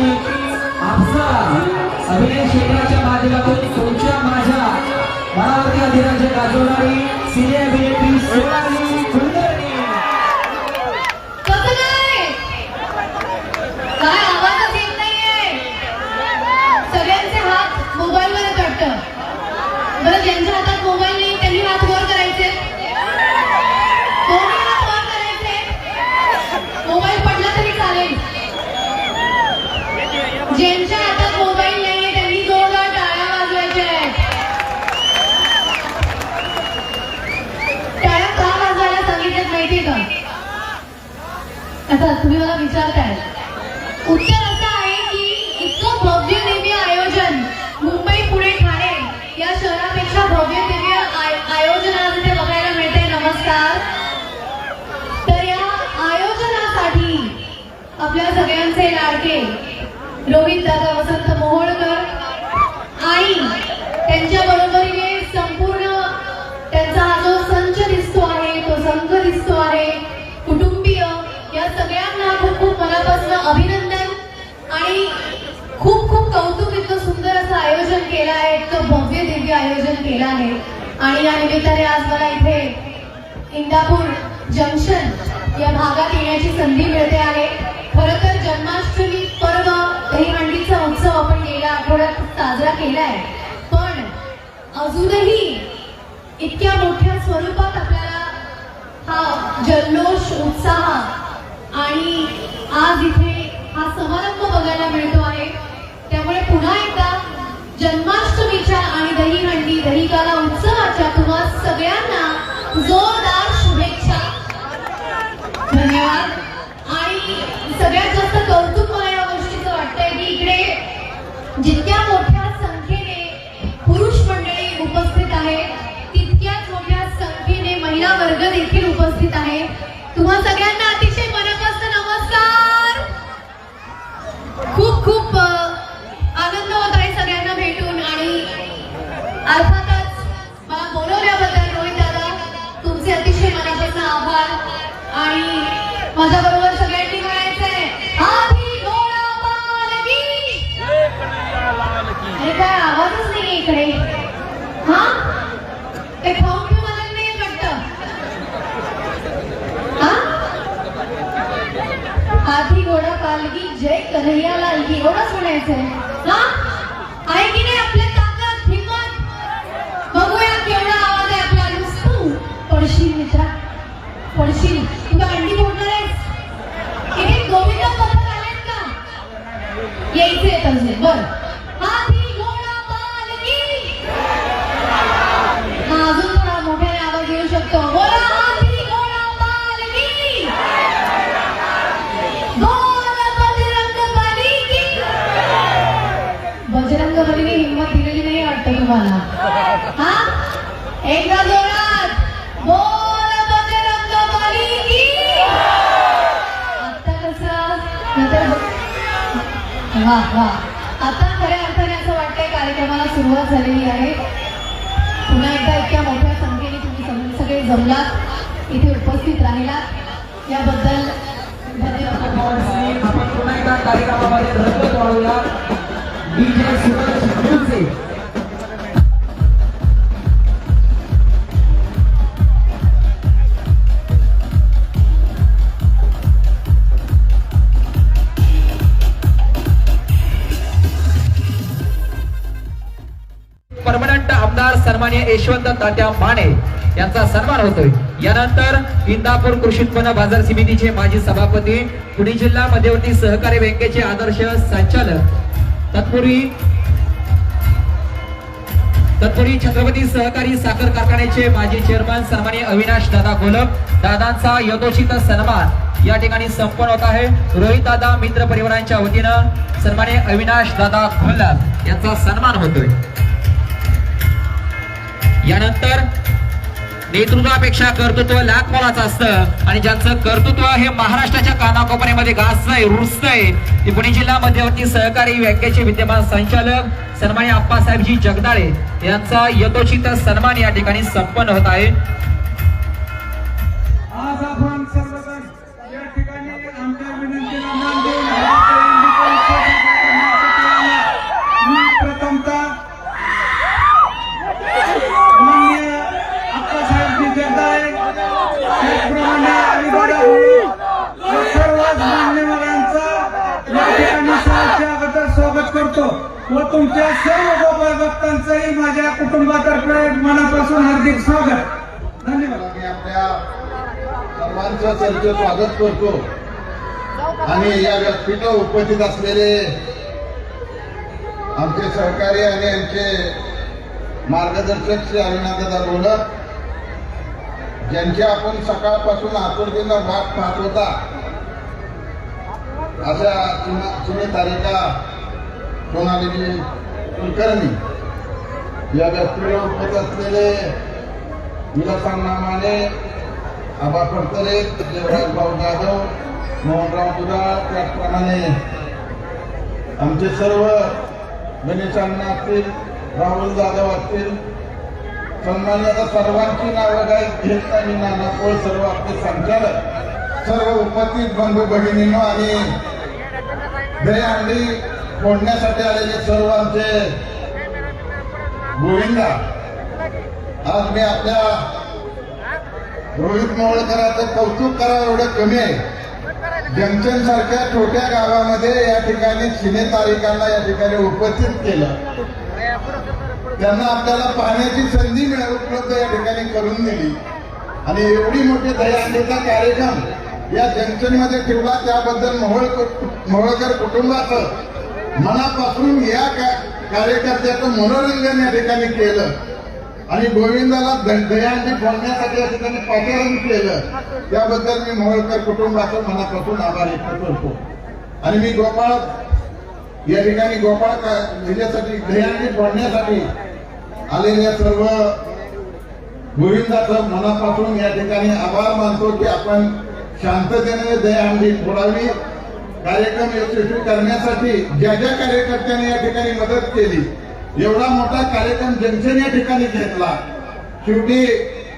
आपसा अभिनय क्षेत्राच्या माध्यमातून तुमच्या माझ्या मनावरती अधिराज्य गाजवणारी सिने अभिनेत्री सोनाली कुलकर्णी. काय? आवाजच येत नाहीये. सगळ्यांचे हात मोबाईल वाटतं. बरं ज्यांच्या हातात मोबाईल आता तुम्ही मला विचारताय. उत्तर असं आहे की इतकं भव्य दिव्य आयोजन मुंबई पुणे ठाणे या शहरापेक्षा भव्य दिव्य आयोजन आज इथे बघायला मिळते नमस्कार. तर या आयोजनासाठी आपल्या सगळ्यांचे लाडके रोहित दादा वसंत मोहोळकर आणि त्यांच्या बरोबरीने संपूर्ण त्यांचा हा जो संच दिसतो आहे तो संघ दिसतो अभिनंदन. आणि खूप खूप कौतुक इतकं सुंदर असं आयोजन केलं आहे इतकं भव्य दिव्य आयोजन केलं आहे. आणि या निमित्ताने आज मला इथे इंदापूर जंक्शन या भागात येण्याची संधी मिळते आहे. खर तर जन्माष्टमी पर्व दहीहंडीचा उत्सव आपण गेल्या आठवड्यात साजरा केलाय पण अजूनही इतक्या मोठ्या स्वरूपात आपल्याला हा जल्लोष उत्साह आणि आज इथे हा समारंभ बघायला मिळतो आहे. त्यामुळे पुन्हा एकदा जन्माष्टमीच्या आणि दही हंडी दहीकाला उत्सवाच्या तुम्हा सगळ्यांना जोरदार शुभेच्छा. धन्यवाद. आणि सगळ्यात जास्त कौतुक मला या गोष्टीचं वाटतंय की इकडे जितक्या मोठ्या संख्येने पुरुष मंडळी उपस्थित आहे तितक्याच मोठ्या संख्येने महिला वर्ग देखील उपस्थित आहे तुम्हा सगळ्यांना माझ्या बरोबर सगळ्यांनी म्हणायचंय अरे काय आवाजच नाही इकडे. हा? ते खाऊन घेऊ मला नाही वाटत? आधी घोडा पालगी जय कन्हैया लालगी एवढंच म्हणायचंय. हा? वा वा. आता खऱ्या अर्थाने असं वाटतंय कार्यक्रमाला सुरुवात झालेली आहे. पुन्हा एकदा इतक्या मोठ्या संख्येने तुम्ही सगळे जमलात इथे उपस्थित राहिलात. याबद्दल धन्यवाद. आपण पुन्हा एकदा कार्यक्रमामध्ये परमनंट आमदार सन्मान्य यशवंत तात्या माने यांचा सन्मान होतोय. यानंतर इंदापूर कृषी उत्पन्न बाजार समितीचे माजी सभापती पुणे जिल्हा मध्यवर्ती सहकारी बँकेचे आदर्श संचालक तत्पूर्वी तत्पूर्वी छत्रपती सहकारी साखर कारखान्याचे माजी चेअरमन सन्मान्य अविनाश दादा गोलक दादांचा यथोचित सन्मान या ठिकाणी संपन्न होत आहे. रोहित दादा मित्र परिवारांच्या वतीनं सन्मान्य अविनाश दादा गोलक यांचा सन्मान होतोय. यानंतर नेतृत्वापेक्षा कर्तृत्व लाख मोलाचं असतं. आणि ज्यांचं कर्तृत्व हे महाराष्ट्राच्या कानाकोपऱ्यामध्ये गाजतंय रुजतंय ते पुणे जिल्हा मध्यवर्ती सहकारी बँकेचे विद्यमान संचालक सन्मान्य आप्पासाहेबजी जगदाळे यांचा यथोचित सन्मान या ठिकाणी संपन्न होत आहे. व तुमच्या सर्व गोपाळ भक्तांचंही माझ्या कुटुंबातर्फे मनापासून हार्दिक स्वागत. धन्यवाद. स्वागत करतो. आणि या व्यासपीठावर उपस्थित असलेले आमचे सहकारी आणि आमचे मार्गदर्शक श्री अविनाथदा बोलत ज्यांची आपण सकाळपासून आतुरतेनं वाट पाहत होता अशा चुना तारीखा सोनाली कुलकर्णी या व्यासपीठावर उपस्थित असलेले विलासराव नामाने आबा फडतरे देवराज भाऊ जाधव मोहनराव दुधाळ त्याचप्रमाणे आमचे सर्व गणेशांना असतील राहुल जाधव असतील सन्मान्य सर्वांची नावं काय घेत नाही नाना पोळ सर्व आपले संचालक सर्व उपस्थित बंधू भगिनींनो आणि दयांडी फोडण्यासाठी आलेले सर्व आमचे गोविंदा आज मी आपल्या रोहित मोवळकरांचं कौतुक करावं एवढं कमी आहे. जंक्शन सारख्या छोट्या गावामध्ये या ठिकाणी सिने तारिकांना या ठिकाणी उपस्थित केलं. त्यांना आपल्याला पाहण्याची संधी मिळाली उपलब्ध या ठिकाणी करून दिली. आणि एवढी मोठी दयाचा कार्यक्रम या जंक्शनमध्ये ठेवला त्याबद्दल मोहोळकर मोहोळकर कुटुंबाचं मनापासून या का- कार्यकर्त्याचं मनोरंजन या ठिकाणी केलं. आणि गोविंदाला द- फोडण्यासाठी या ठिकाणी पाचारण केलं. त्याबद्दल मी मोहोळकर कुटुंबाचं मनापासून आभार व्यक्त करतो. आणि मी गोपाळ या ठिकाणी गोपाळ का- ह्याच्यासाठी दहीहंडी फोडण्यासाठी आलेल्या सर्व गोविंदाचं मनापासून या ठिकाणी आभार मानतो की आपण शांततेने दयांडी फोडावी कार्यक्रम यशस्वी करण्यासाठी ज्या ज्या कार्यकर्त्यांनी या ठिकाणी मदत केली एवढा मोठा कार्यक्रम जंक्शन या ठिकाणी घेतला. शेवटी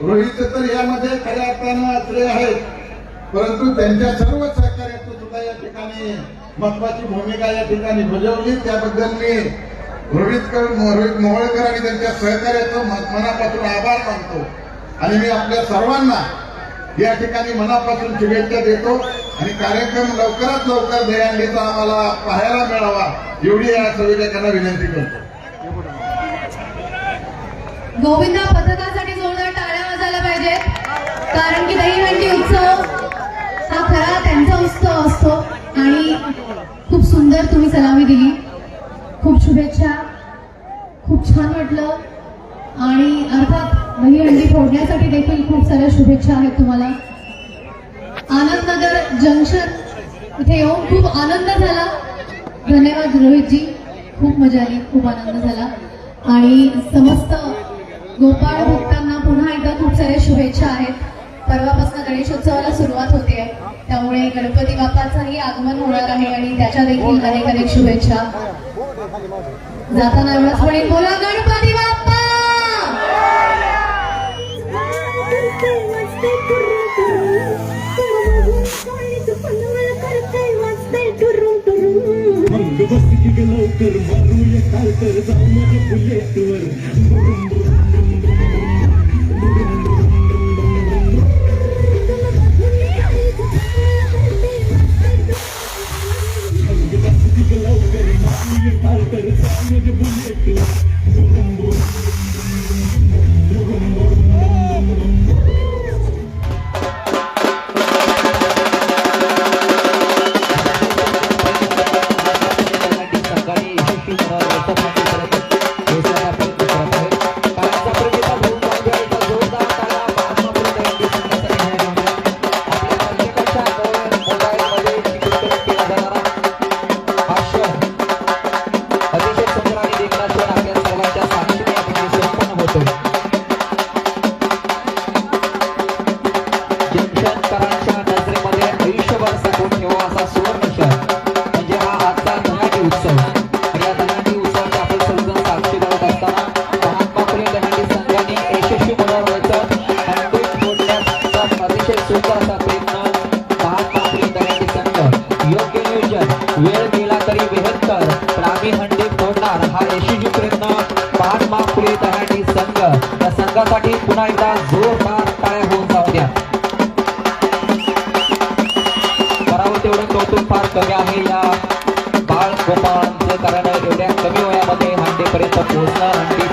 रोहित तर यामध्ये खऱ्या अर्थानं आश्रय आहेत परंतु त्यांच्या सर्व सहकार्याचं सुद्धा या ठिकाणी महत्वाची भूमिका या ठिकाणी बजावली. त्याबद्दल मी रोहित रोहित मोहोळकर आणि त्यांच्या सहकार्याचं मनापासून आभार मानतो. आणि मी आपल्या सर्वांना या ठिकाणी मनापासून शुभेच्छा देतो. आणि कार्यक्रम लवकरात लवकर दहीहंडीचा आम्हाला पाहायला मिळावा एवढी या संयोजकांना विनंती करतो. गोविंदा पथकासाठी जोरदार टाळ्या वाजायला पाहिजेत. कारण की दहीहंडी उत्सव हा खरा त्यांचा उत्सव असतो. आणि खूप सुंदर तुम्ही सलामी दिली. खूप शुभेच्छा. खूप छान वाटलं. आणि अर्थात दहीहंडी फोडण्यासाठी देखील खूप साऱ्या शुभेच्छा आहेत तुम्हाला. जंक्शन इथे येऊन खूप आनंद झाला. धन्यवाद रोहितजी. खूप मजा आली खूप आनंद झाला. आणि समस्त गोपाळ भक्तांना पुन्हा एकदा खूप साऱ्या शुभेच्छा आहेत. परवापासून गणेशोत्सवाला सुरुवात होते. त्यामुळे गणपती बाप्पाचंही आगमन होणार आहे आणि त्याच्या देखील अनेक अनेक शुभेच्छा. जाताना एवढंच म्हणेन बोला गण लवकर मारूया काल तर जाऊ माझ्या बुलेटवर वेळ गेला तरी बेहत्तर पण आम्ही हंडी फोडणार हा यशस्वी प्रयत्न महात्मा फुले दहाडी संघ. या संघासाठी पुन्हा एकदा जोरदार टाळ्या होऊन जाऊ द्या. करावं तेवढं कौतुक फार कमी आहे या बाळ गोपाळांचं कारण एवढ्या कमी वयामध्ये हंडीपर्यंत पोहोचणं हंडी